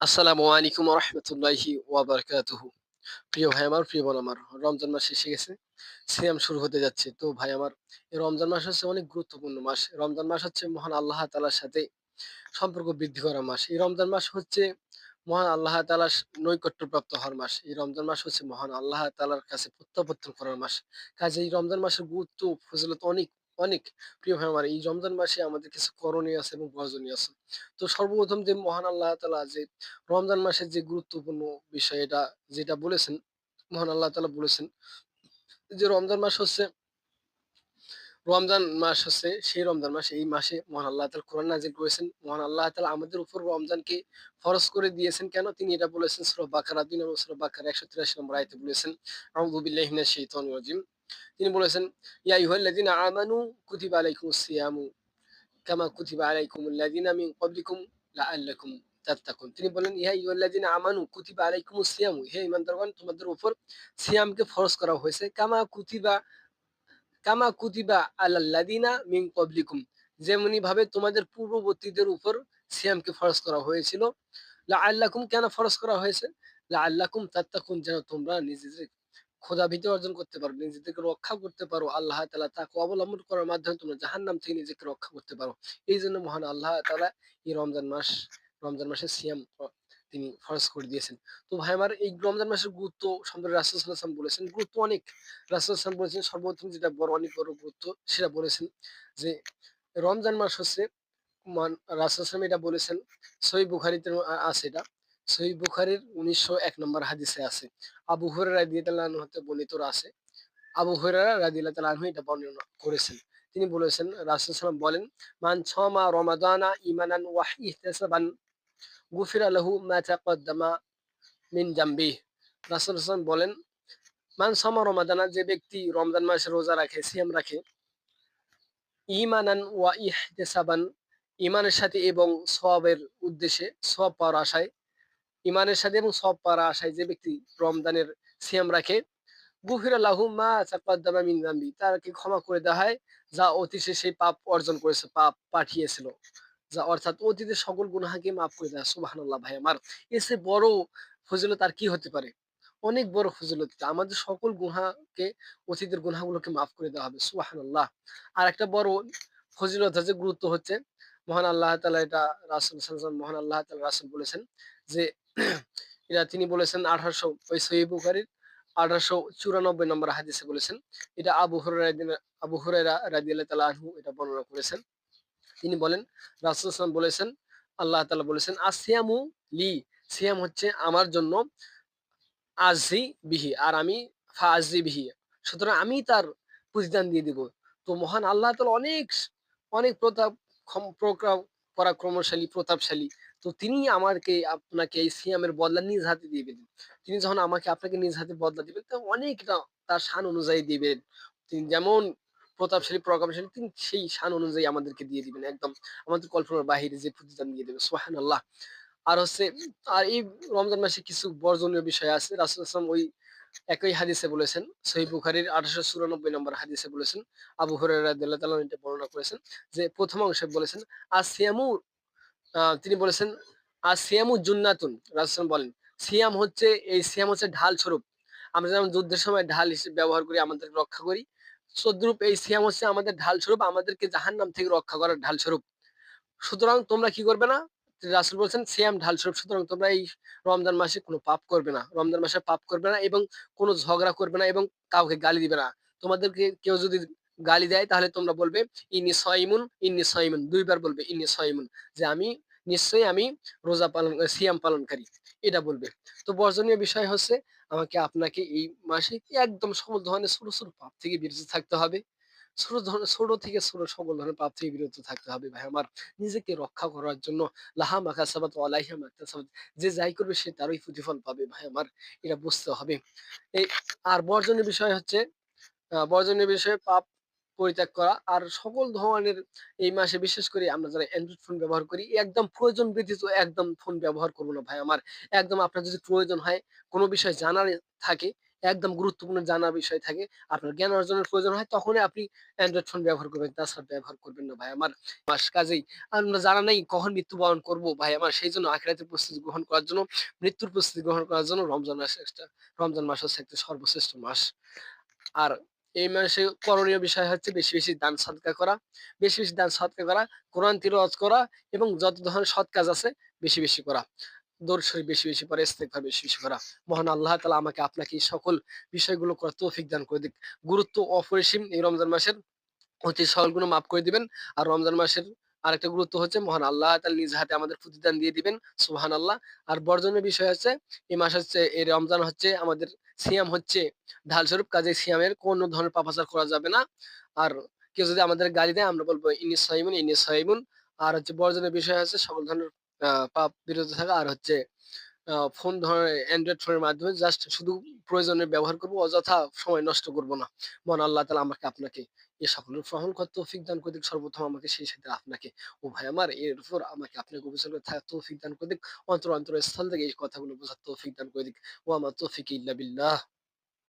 আসসালামু আলাইকুম রহমতুল্লাহি ওয়াবারকাতুহু। প্রিয় ভাই আমার, প্রিয় বোন আমার, রমজান মাস এসে গেছে, সিয়াম শুরু হতে যাচ্ছে। তো ভাই আমার রমজান মাস হচ্ছে অনেক গুরুত্বপূর্ণ মাস। রমজান মাস হচ্ছে মহান আল্লাহ তাআলার সাথে সম্পর্ক বৃদ্ধি করা মাস। এই রমজান মাস হচ্ছে মহান আল্লাহ তাআলার নৈকট্যপ্রাপ্ত হওয়ার মাস। এই রমজান মাস হচ্ছে মহান আল্লাহ তাআলার কাছে প্রত্যাবর্তন করার মাস। কাজে এই রমজান মাসের গুরুত্ব ফজিলত অনেক। অনেক প্রিয় ভাই আমার, এই রমজান মাসে আমাদের কিছু করণীয় আছে এবং বর্জনীয় আছে। তো সর্বপ্রথম যে মহান আল্লাহ তাআলা যে রমজান মাসের যে গুরুত্বপূর্ণ বিষয় এটা যেটা বলেছেন, মহান আল্লাহ তাআলা বলেছেন যে রমজান মাস হচ্ছে, রমজান মাস হচ্ছে সেই রমজান মাস, এই মাসে মহান আল্লাহ তাআলা কোরআন নাজিল করেছেন। মহান আল্লাহ তালা আমাদের উপর রমজানকে ফরজ করে দিয়েছেন কেন? তিনি এটা বলেছেন, সূরা বাকারা ২ নম্বর, সূরা বাকারা ১৮৩ নম্বর আয়াতে বলেছেন, আউযু বিল্লাহি মিনাশ রাজিম। তিনি বলেছেন, ইয়া আইয়ুহাল্লাযিনা আমানু কুতিবা আলাইকুমুস সিয়ামু, কামা কুতিবা আলাইকুমুল্লাযিনা মিন ক্বাবলিকুম লাআল্লাকুম তাত্তাকুন। তিনি বলেন, ইয়া আইয়ুহাল্লাযিনা আমানু কুতিবা আলাইকুমুস সিয়ামু, হে ঈমানদারগণ, তোমাদের উপর সিয়ামকে ফরজ করা হয়েছে। কামা কুতিবা কামা কুতিবা আলাল্লাদিনা মিন ক্বাবলিকুম যেমনি ভাবে তোমাদের পূর্ববর্তীদের উপর সিয়ামকে ফরজ করা হয়েছিল। লাআল্লাকুম কেন ফরজ করা হয়েছে? লাআল্লাকুম তাত্তাকুন, যেন তোমরা নিজেদের খোদা ভীতি অর্জন করতে পারো, নিজেদেরকে রক্ষা করতে পারো, আল্লাহ তাআলা তাকে অবলম্বন করার মাধ্যমে তোমরা জাহান্নাম থেকে নিজেকে রক্ষা করতে পারো। এই জন্য মহান আল্লাহ তাআলা এই রমজান মাস, রমজান মাসে সিয়াম তিনি ফরজ করে দিয়েছেন। তো ভাই আমার এই রমজান মাসের গুরুত্ব সম্পর্কে রাসূল সাল্লাল্লাহু বলেছেন, গুরুত্ব অনেক। রাসূল সাল্লাল্লাহু বলেছেন, সর্বপ্রথম যেটা বড়, অনেক বড় গুরুত্ব সেটা বলেছেন যে রমজান মাস হচ্ছে মান রাসূল এটা বলেছেন, সহিহ বুখারীতে আছে এটা। সহিহ বুখারীর ১৯০১ নম্বর হাদিসে আছে। আবু রাদিয়াল্লাহু আনহু হতে বর্ণিত আছে। আবু রাদিয়াল্লাহু তাআলা আনহু এটা বর্ণনা করেছেন। তিনি বলেছেন, রাসূল সাল্লাল্লাহু বলেন, মান ছামা রমাদানা ঈমানান ওয়া ইহতিসাবান, গুফিরা লাহু মা তাকদ্দামা মিন জামবিহ। রাসূল সাল্লাল্লাহু বলেন, মান সামা রমাদানা, যে ব্যক্তি রমজান মাসে রোজা রাখে, সিয়াম রাখে ইমানান ওয়া ইহতিসাবান, ঈমানের সাথে এবং সওয়াবের উদ্দেশ্যে সওয়াব পাওয়ার আশায় ঈমানের সাথে এবং সওয়াব পাওয়ার আশায় যে ব্যক্তি রমজানের সিয়াম রাখে, গুফিরা লাহু মা তাকদ্দামা মিন জামবি ক্ষমা করে দেওয়া হয়, যা অতীতে সেই পাপ অর্জন করেছে, পাপ পাঠিয়েছিল। যা অর্থাৎ অতীতের সকল গুনাহকে মাফ করে দেয় সুবহানাল্লাহ ভাই আমার চেয়ে বড় ফজিলত আর কি হতে পারে? অনেক বড় ফজিলত। আমাদের সকল গুনাহকে, অতীতের গুনাহগুলোকে মাফ করে দেওয়া হবে। সুবহানাল্লাহ। আর একটা বড় ফজিলত আছে, গুরুত্ব হচ্ছে, মহান আল্লাহ তালা এটা রাসূল মহান আল্লাহ তালা রাসূল বলেছেন যে এটা তিনি বলেছেন 1800 ওই সহিহ বুখারীর 1894 নম্বর হাদিসে বলেছেন, এটা আবু রাদিয়াল্লাহু আবু হুরায়রা রাদিয়াল্লাহু তাআলা আনহু এটা বর্ণনা করেছেন। তিনি বলেন, রাসূল ওয়াসাল্লাম বলেছেন, আল্লাহ তাআলা বলেছেন, আসিয়ামু লি, সিয়াম হচ্ছে আমার জন্য আজি বিহি, আর আমি ফাজি বিহি, সুতরাং আমি তার প্রতিদান দিয়ে দিব। তো মহান আল্লাহ তাআলা অনেক অনেক প্রতাপ পরাক্রমশালী, প্রতাপশালী তো তিনি আমাকে আপনাকে এই সিয়ামের বদলা নিজ হাতে দিবেন। তিনি যখন আমাকে আপনাকে নিজ হাতে বদলা দিবেন তো অনেকটা তার শান অনুযায়ী দিবেন। তিনি যেমন প্রতাপশালী প্রকাশশালী তিনি সেই শান অনুযায়ী আমাদেরকে দিয়ে দিবেন। একদম আমাদের কল্পনার বাহিরে যে প্রতিদান দিয়ে দেবে সোহান আল্লাহ আর হচ্ছে আর এই রমজান মাসে কিছু বর্জনীয় বিষয় আছে। রাসূল ওয়াসাল্লাম ওই একই হাদিসে বলেছেন সহিহ বুখারীর 1894 নম্বর হাদিসে বলেছেন আবু তাআলা এটা বর্ণনা করেছেন যে প্রথম অংশে বলেছেন আসিয়ামু আহ, তিনি বলেছেন আসিয়ামু জুন্নাতুন রাসূল বলেন, সিয়াম হচ্ছে, এই সিয়াম হচ্ছে ঢাল স্বরূপ। আমরা যেমন যুদ্ধের সময় ঢাল হিসেবে ব্যবহার করি আমাদের রক্ষা করি সদ্রূপ এই সিয়াম হচ্ছে আমাদের ঢাল স্বরূপ, আমাদেরকে জাহান্নাম থেকে রক্ষা করার ঢাল স্বরূপ। সুতরাং তোমরা কি করবে না? রাসুল বলছেন, সিয়াম ঢাল স্বরূপ, সুতরাং তোমরা এই রমজান মাসে কোনো পাপ করবে না। রমজান মাসে পাপ করবে না এবং কোনো ঝগড়া করবে না এবং কাউকে গালি দিবে না। তোমাদেরকে কেউ যদি গালি দেয় তাহলে তোমরা বলবে ইন্নি সয়মুন ইন্নি সয়মুন দুইবার বলবে ইন্নি সয়মুন যে আমি নিশ্চয়ই আমি রোজা পালন সিয়াম পালনকারী এটা বলবে। তো বর্জনীয় বিষয় হচ্ছে আমাকে আপনাকে এই মাসে একদম সকল ধরনের ছোট ছোট পাপ থেকে বিরত থাকতে হবে। ছোট ধরনের ছোট থেকে ছোট সকল ধরনের পাপ থেকে বিরত থাকতে হবে ভাই আমার। নিজেকে রক্ষা করার জন্য লাহা মাখা সাবাত আলাইহা মাকতাসাবাত যে যাই করবে সে তারই প্রতিফল পাবে ভাই আমার এটা বুঝতে হবে। এই আর বর্জনীয় বিষয় হচ্ছে আহ, বর্জনীয় বিষয়ে পাপ পরিত্যাগ করা আর সকল ধরনের এই মাসে বিশেষ করে আমরা যারা অ্যান্ড্রয়েড ফোন ব্যবহার করি একদম প্রয়োজন ব্যতীত একদম ফোন ব্যবহার করব না ভাই আমার একদম আপনার যদি প্রয়োজন হয় কোনো বিষয় জানার থাকে একদম গুরুত্বপূর্ণ জানার বিষয় থাকে, আপনার জ্ঞান অর্জনের প্রয়োজন হয় তখনই আপনি অ্যান্ড্রয়েড ফোন ব্যবহার করবেন। তাছাড়া ব্যবহার করবেন না ভাই আমার। মাস কাজেই আমরা জানা নেই কখন মৃত্যুবরণ করব ভাই আমার। সেইজন্য আখিরাতের প্রস্তুতি গ্রহণ করার জন্য, মৃত্যুর প্রস্তুতি গ্রহণ করার জন্য রমজান মাস একটা রমজান মাস হচ্ছে একটা সর্বশ্রেষ্ঠ মাস। আর এই মাসে করণীয় বিষয় হচ্ছে বেশি, বেশি দান সৎকা করা, বেশি, বেশি দান সৎকা করা, কোরআন তিরজ করা এবং যত ধরনের সৎ কাজ আছে বেশি, বেশি করা। দৌড় শরীর বেশি, বেশি স্থায়ী ইস্তেগফার বেশি, বেশি করা। মহান আল্লাহ তালা আমাকে আপনাকে এই সকল বিষয়গুলো করার তৌফিক দান করে দিক। গুরুত্ব অপরিসীম এই রমজান মাসের অতি সহলগুলো মাফ করে দিবেন। আর রমজান মাসের আরেকটা গুরুত্ব হচ্ছে মহান আল্লাহ তাআলা নিজ হাতে আমাদের প্রতিদান দিয়ে দিবেন। সুবহানাল্লাহ। আর বর্জনের বিষয় হচ্ছে এই মাস হচ্ছে এই রমজান হচ্ছে আমাদের সিয়াম হচ্ছে ঢাল স্বরূপ কাজেই সিয়ামের কোন ধরনের পাপাচার করা যাবে না। আর কেউ যদি আমাদের গালি দেয় আমরা বলব ইন্নী সাইমুন, ইন্নী সাইমুন। আর হচ্ছে বর্জনের বিষয় হচ্ছে সকল ধরনের পাপ বিরত থাকা আর হচ্ছে ফোন ধরনের অ্যান্ড্রয়েড ফোনের মাধ্যমে জাস্ট শুধু প্রয়োজনে ব্যবহার করব অযথা সময় নষ্ট করব না। মহান আল্লাহ তাআলা আমাকে আপনাকে এ সাফল্য গ্রহণ করার তৌফিক দান করে দিক। সর্বপ্রথম আমাকে সেই সাথে আপনাকে। ও ভাই আমার, এর উপর আমাকে আপনাকে উপসর্গ করে থাকার তৌফিক দান করে দিক। অন্তর অন্তর স্থান থেকে এই কথাগুলো বোঝার তৌফিক দান করে দিক। ও আমার তৌফিক ইল্লা বিল্লাহ।